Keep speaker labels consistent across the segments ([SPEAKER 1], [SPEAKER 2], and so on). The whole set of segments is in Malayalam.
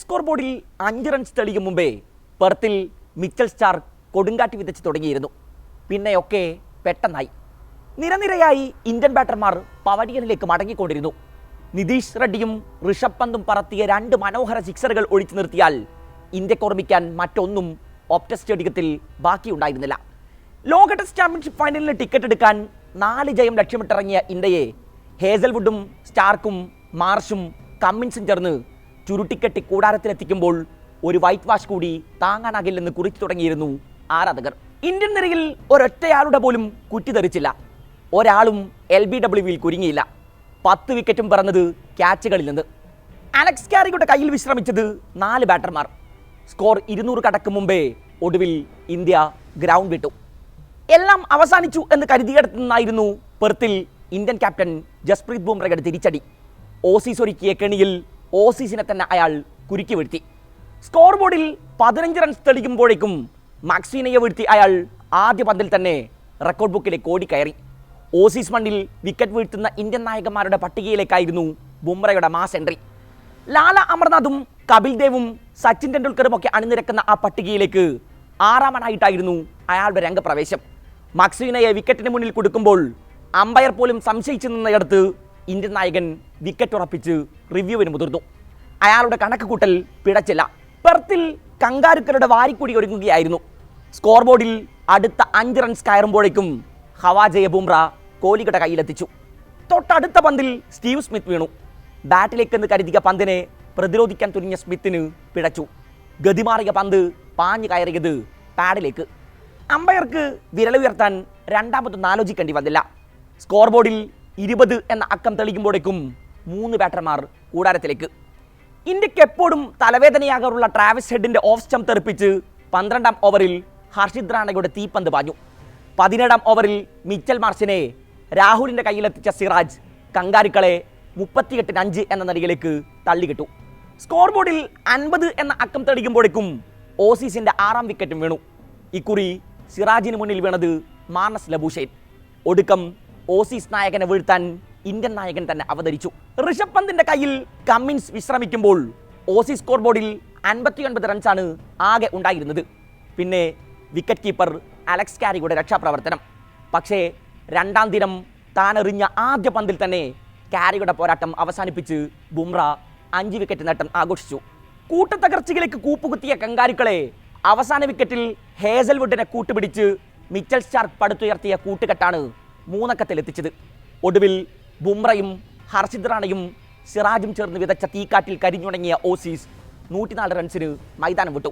[SPEAKER 1] സ്കോർ ബോർഡിൽ അഞ്ച് റൺസ് തെളിയും മുമ്പേ പെർത്തിൽ മിച്ചൽ സ്റ്റാർ കൊടുങ്കാറ്റ് വിതച്ച് തുടങ്ങിയിരുന്നു. പിന്നെയൊക്കെ പെട്ടെന്നായി. നിരനിരയായി ഇന്ത്യൻ ബാറ്റർമാർ പവലിയനിലേക്ക് മടങ്ങിക്കൊണ്ടിരുന്നു. നിതീഷ് റെഡ്ഡിയും ഋഷഭ് പന്തും പറത്തിയ രണ്ട് മനോഹര സിക്സറുകൾ ഒഴിച്ചു നിർത്തിയാൽ ഇന്ത്യയ്ക്ക് ഓർമ്മിക്കാൻ മറ്റൊന്നും ഓപ്റ്റ സ്റ്റേഡിയത്തിൽ ബാക്കിയുണ്ടായിരുന്നില്ല. ലോക ടെസ്റ്റ് ചാമ്പ്യൻഷിപ്പ് ഫൈനലിന് ടിക്കറ്റ് എടുക്കാൻ നാല് ജയം ലക്ഷ്യമിട്ടിറങ്ങിയ ഇന്ത്യയെ ഹേസൽവുഡും സ്റ്റാർക്കും മാർഷും കമ്മിൻസും ചേർന്ന് ചുരുട്ടിക്കെട്ടി കൂടാരത്തിലെത്തിക്കുമ്പോൾ ഒരു വൈറ്റ് വാഷ് കൂടി താങ്ങാനാകില്ലെന്ന് കുറിച്ചു തുടങ്ങിയിരുന്നു ആരാധകർ. ഇന്ത്യൻ നിരയിൽ ഒരൊറ്റയാളുടെ പോലും കുറ്റിതെറിച്ചില്ല ഒരാളും എൽ ബി ഡബ്ല്യുവിൽ കുരുങ്ങിയില്ല. പത്ത് വിക്കറ്റും പറന്നത് ക്യാച്ചുകളിൽ നിന്ന്. അലക്സ് കാരിയുടെ കയ്യിൽ വിശ്രമിച്ചത് നാല് ബാറ്റർമാർ സ്കോർ ഇരുന്നൂറ് കടക്കും മുമ്പേ ഒടുവിൽ ഇന്ത്യ ഗ്രൗണ്ട് വിട്ടു. എല്ലാം അവസാനിച്ചു എന്ന് കരുതിയിടത്തുനിന്നായിരുന്നു പെർത്തിൽ ഇന്ത്യൻ ക്യാപ്റ്റൻ ജസ്പ്രീത് ബുംറയുടെ തിരിച്ചടി. ഓസീസ് ഒരുക്കിയ കെണിയിൽ ഓസീസിനെ തന്നെ അയാൾ കുരുക്കി വീഴ്ത്തി. സ്കോർ ബോർഡിൽ പതിനഞ്ച് റൺസ് തെളിക്കുമ്പോഴേക്കും മാക്സീനയെ വീഴ്ത്തി അയാൾ ആദ്യ പന്തിൽ തന്നെ റെക്കോർഡ് ബുക്കിലേക്ക് ഓടിക്കയറി. ഓസീസ് മണ്ണിൽ വിക്കറ്റ് വീഴ്ത്തുന്ന ഇന്ത്യൻ നായകന്മാരുടെ പട്ടികയിലേക്കായിരുന്നു ബുംറയുടെ മാസ് എൻട്രി ലാല അമർനാഥും കപിൽ ദേവും സച്ചിൻ ടെണ്ടുൽക്കറും ഒക്കെ അണിനിരക്കുന്ന ആ പട്ടികയിലേക്ക് ആറാമനായിട്ടായിരുന്നു അയാളുടെ രംഗപ്രവേശം. മക്സീനയെ വിക്കറ്റിന് മുന്നിൽ കൊടുക്കുമ്പോൾ അമ്പയർ പോലും സംശയിച്ചു നിന്നയിടത്ത് ഇന്ത്യൻ നായകൻ വിക്കറ്റ് ഉറപ്പിച്ച് റിവ്യൂവിന് മുതിർന്നു. അയാളുടെ കണക്ക് കൂട്ടൽ പിടച്ചില്ല പെർത്തിൽ കങ്കാരുക്കളുടെ വാരിക്കൂടി ഒരുങ്ങുകയായിരുന്നു. സ്കോർ ബോർഡിൽ അടുത്ത അഞ്ച് റൺസ് കയറുമ്പോഴേക്കും ഹവാജയ ബുംറ കോഹ്ലിയുടെ കയ്യിലെത്തിച്ചു. തൊട്ടടുത്ത പന്തിൽ സ്റ്റീവ് സ്മിത്ത് വീണു. ബാറ്റിലേക്കെന്ന് കരുതിയ പന്തിനെ പ്രതിരോധിക്കാൻ തുനിഞ്ഞ സ്മിത്തിന് പിടച്ചു ഗതിമാറിയ പന്ത് പാഞ്ഞു കയറിയത് പാഡിലേക്ക് അമ്പയർക്ക് വിരലുയർത്താൻ രണ്ടാമതൊന്നും ആലോചിക്കേണ്ടി വന്നില്ല. സ്കോർ ബോർഡിൽ ഇരുപത് എന്ന അക്കം തെളിയുമ്പോഴേക്കും മൂന്ന് ബാറ്റർമാർ കൂടാരത്തിലേക്ക്. ഇന്ത്യയ്ക്ക് എപ്പോഴും തലവേദനയാകാറുള്ള ട്രാവിസ് ഹെഡിന്റെ ഓഫ് സ്റ്റംപ് തെറിപ്പിച്ച് പന്ത്രണ്ടാം ഓവറിൽ ഹർഷിത് റാണയുടെ തീപ്പന്ത് പാഞ്ഞു. പതിനേഴാം ഓവറിൽ മിച്ചൽ മാർഷിനെ രാഹുലിന്റെ കയ്യിലെത്തിച്ച സിറാജ് കങ്കാരിക്കളെ മുപ്പത്തിയെട്ടിന് അഞ്ച് എന്ന നിലയിലേക്ക് തള്ളിക്കിട്ടു സ്കോർ ബോർഡിൽ അൻപത് എന്ന അക്കം തെളിയുമ്പോഴേക്കും ഓസീസിന്റെ ആറാം വിക്കറ്റും വീണു. ഇക്കുറി സിറാജിന് മുന്നിൽ വീണത് മാർണസ് ലബൂഷേൻ. ഒടുക്കം ഓസീസ് നായകനെ വീഴ്ത്താൻ ഇന്ത്യൻ നായകൻ തന്നെ അവതരിച്ചു. ഋഷഭ് പന്തിന്റെ കയ്യിൽ കമ്മിൻസ് വിശ്രമിക്കുമ്പോൾ ഓസീസ് സ്കോർ ബോർഡിൽ അൻപത്തിയൊൻപത് റൺസാണ് ആകെ ഉണ്ടായിരുന്നത്. പിന്നെ വിക്കറ്റ് കീപ്പർ അലക്സ് കാരിയുടെ രക്ഷാപ്രവർത്തനം. പക്ഷേ രണ്ടാം ദിനം താനെറിഞ്ഞ ആദ്യ പന്തിൽ തന്നെ കാരിയുടെ പോരാട്ടം അവസാനിപ്പിച്ച് ബുംറ അഞ്ച് വിക്കറ്റ് നേട്ടം ആഘോഷിച്ചു. കൂട്ടത്തകർച്ചയിലേക്ക് കൂപ്പുകുത്തിയ കങ്കാരുക്കളെ അവസാന വിക്കറ്റിൽ ഹേസൽവുഡിനെ കൂട്ടുപിടിച്ച് മിച്ചൽ സ്റ്റാർക്ക് പടുത്തുയർത്തിയ കൂട്ടുകെട്ടാണ് മൂന്നക്കത്തിലെത്തിച്ചത്. ഒടുവിൽ ബുംറയും ഹർഷിത് റാണയും സിറാജും ചേർന്ന് വിതച്ച തീക്കാറ്റിൽ കരിഞ്ഞുണങ്ങിയ ഓസീസ് നൂറ്റിനാല് റൺസിന് മൈതാനം വിട്ടു.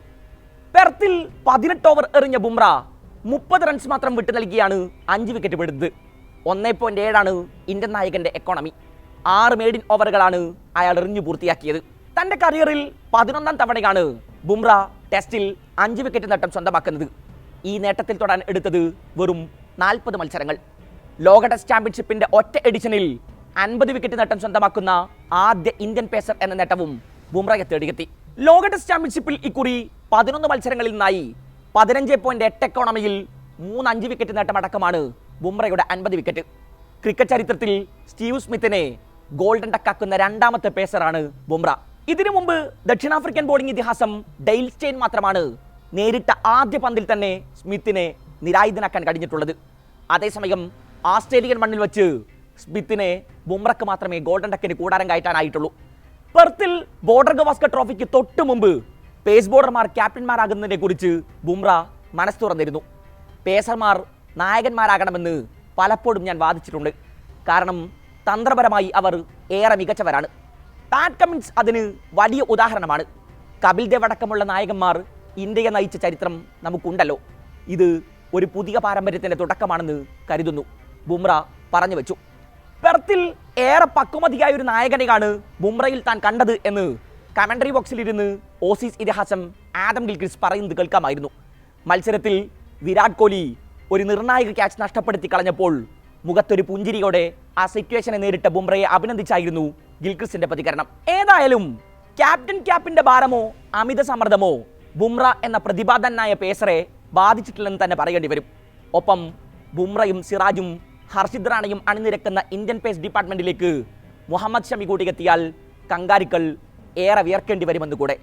[SPEAKER 1] പെർത്തിൽ പതിനെട്ട് ഓവർ എറിഞ്ഞ ബുംറ മുപ്പത് റൺസ് മാത്രം വിട്ടു നൽകിയാണ് അഞ്ച് വിക്കറ്റ് വിടുന്നത്. ഒന്നേ പോയിന്റ് ഏഴാണ് ഇന്ത്യൻ നായകന്റെ എക്കോണമി ആറ് മേഡിൻ ഓവറുകളാണ് അയാൾ എറിഞ്ഞു പൂർത്തിയാക്കിയത്. തന്റെ കരിയറിൽ പതിനൊന്നാം തവണയാണ് ബുംറ ടെസ്റ്റിൽ അഞ്ച് വിക്കറ്റ് നേട്ടം സ്വന്തമാക്കുന്നത്. ഈ നേട്ടത്തിൽ തൊടാൻ എടുത്തത് വെറും നാൽപ്പത് മത്സരങ്ങൾ. ലോക ടെസ്റ്റ് ചാമ്പ്യൻഷിപ്പിന്റെ ഒറ്റ എഡിഷനിൽ അൻപത് വിക്കറ്റ് നേട്ടം സ്വന്തമാക്കുന്ന ആദ്യ ഇന്ത്യൻ പേസർ എന്ന നേട്ടവും ബുംറയെ തേടിയെത്തി. ലോക ടെസ്റ്റ് ചാമ്പ്യൻഷിപ്പിൽ ഇക്കുറി പതിനൊന്ന് മത്സരങ്ങളിൽ നിന്നായി പതിനഞ്ച് പോയിന്റ് എട്ട് എക്കോണമിയിൽ മൂന്ന് അഞ്ച് വിക്കറ്റ് നേട്ടമടക്കമാണ് ബുംറയുടെ അൻപത് വിക്കറ്റ് ക്രിക്കറ്റ് ചരിത്രത്തിൽ സ്റ്റീവ് സ്മിത്തിനെ ഗോൾഡൻ ടക്കാക്കുന്ന രണ്ടാമത്തെ പേസറാണ് ബുംറ. ഇതിനു മുമ്പ് ദക്ഷിണാഫ്രിക്കൻ ബോളിംഗ് ഇതിഹാസം ഡെയിൽ സ്റ്റെയിൻ മാത്രമാണ് നേരിട്ട ആദ്യ പന്തിൽ തന്നെ സ്മിത്തിനെ നിരായുധനാക്കാൻ കഴിഞ്ഞിട്ടുള്ളത്. അതേസമയം ആസ്ട്രേലിയൻ മണ്ണിൽ വെച്ച് സ്മിത്തിനെ ബുംറക്ക് മാത്രമേ ഗോൾഡൻ ടക്കിന് കൂടാരം കയറ്റാനായിട്ടുള്ളൂ. പെർത്തിൽ ബോർഡർ ഗവാസ്കർ ട്രോഫിക്ക് തൊട്ട് മുമ്പ് പേസ് ബോർഡർമാർ ക്യാപ്റ്റന്മാരാകുന്നതിനെ കുറിച്ച് ബുംറ മനസ്സ് തുറന്നിരുന്നു. പേസർമാർ നായകന്മാരാകണമെന്ന് പലപ്പോഴും ഞാൻ വാദിച്ചിട്ടുണ്ട്. കാരണം തന്ത്രപരമായി അവർ ഏറെ മികച്ചവരാണ്. പാറ്റ് കമ്മിൻസ് അതിന് വലിയ ഉദാഹരണമാണ്. കപിൽ ദേവ് അടക്കമുള്ള നായകന്മാർ ഇന്ത്യയെ നയിച്ച ചരിത്രം നമുക്കുണ്ടല്ലോ. ഇത് ഒരു പുതിയ പാരമ്പര്യത്തിന്റെ തുടക്കമാണെന്ന് കരുതുന്നു. ബുംറ പറഞ്ഞു വെച്ചു. പെർത്തിൽ ഏറെ പക്വമതിയായ ഒരു നായകനെയാണ് ബുംറയിൽ താൻ കണ്ടത് എന്ന് കമന്ററി ബോക്സിലിരുന്ന് ഓസീസ് ഇതിഹാസം ആദം ഗിൽക്രിസ് പറയുന്നത് കേൾക്കാമായിരുന്നു. മത്സരത്തിൽ വിരാട് കോഹ്ലി ഒരു നിർണായക ക്യാച്ച് നഷ്ടപ്പെടുത്തി കളഞ്ഞപ്പോൾ മുഖത്തൊരു പുഞ്ചിരിയോടെ ആ സിറ്റുവേഷനെ നേരിട്ട ബുംറയെ അഭിനന്ദിച്ചായിരുന്നു ഗിൽക്രിസിന്റെ പ്രതികരണം. ഏതായാലും ക്യാപ്റ്റൻ ക്യാപ്പിന്റെ ഭാരമോ അമിത സമ്മർദ്ദമോ ബുംറ എന്ന പ്രതിഭാതനായ പേസറെ ബാധിച്ചിട്ടില്ലെന്ന് തന്നെ പറയേണ്ടി വരും. ഒപ്പം ബുംറയും സിറാജും ഹർഷിദ് റാണയും അണിനിരക്കുന്ന ഇന്ത്യൻ പേസ് ഡിപ്പാർട്ട്മെന്റിലേക്ക് മുഹമ്മദ് ഷമി കൂട്ടിക്കെത്തിയാൽ കങ്കാരിക്കൾ ഏറെ വിയർക്കേണ്ടി വരുമെന്ന് കൂടെ.